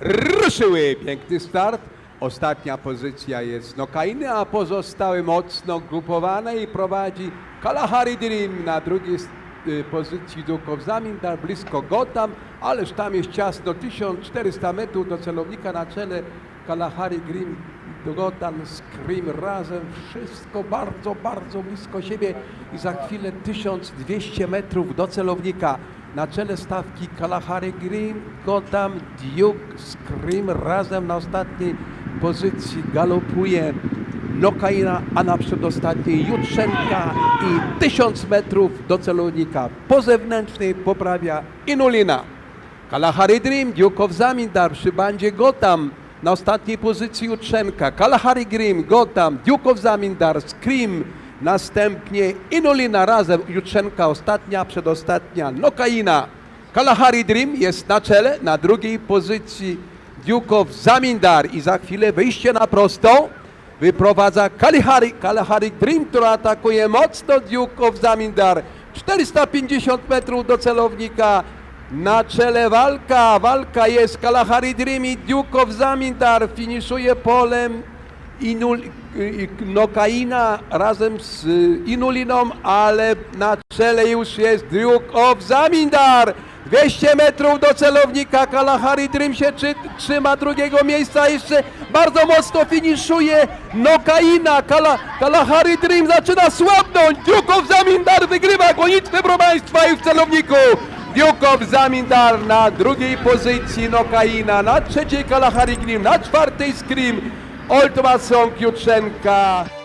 ruszyły. Piękny start. Ostatnia pozycja jest Nokainy, a pozostałe mocno grupowane i prowadzi Kalahari Dream na drugiej y, pozycji Dukow Zamindar, blisko Gotham, ależ tam jest ciasno, 1400 metrów do celownika na czele Kalahari Dream, Gotham, Scream razem, wszystko bardzo, bardzo blisko siebie i za chwilę 1200 metrów do celownika. Na czele stawki Kalahari Green, Gotham, Duke, Scream razem na ostatniej pozycji galopuje Nokaina, a na przedostatniej Jutrzenka i 1000 metrów do celownika. Po zewnętrznej poprawia Inulina. Kalahari Dream, Duke of Zamindar przy bandzie Gotham. Na ostatniej pozycji Jutrzenka. Kalahari Dream, Gotham, Duke of Zamindar, Scream. Następnie Inulina razem, Jutrzenka ostatnia, przedostatnia, Nokaina. Kalahari Dream jest na czele, na drugiej pozycji Duke of Zamindar i za chwilę wyjście na prostą wyprowadza Kalahari, Kalahari Dream, która atakuje mocno Duke of Zamindar. 450 metrów do celownika. Na czele walka, walka jest Kalahari Dream i Duke of Zamindar finiszuje polem Inul, Nokaina razem z y, Inuliną, ale na czele już jest Duke of Zamindar. 200 metrów do celownika, Kalahari. Dream się czy, trzyma drugiego miejsca, jeszcze bardzo mocno finiszuje Nokaina, Kala, Kalahari Dream zaczyna słabnąć, Duke of Zamindar wygrywa gonitwę proszę Państwa i w celowniku. Duke of Zamindar na drugiej pozycji. Nokaina, na trzeciej. Kalahari Dream, na czwartej Scream, Old Masong Jutrzenka.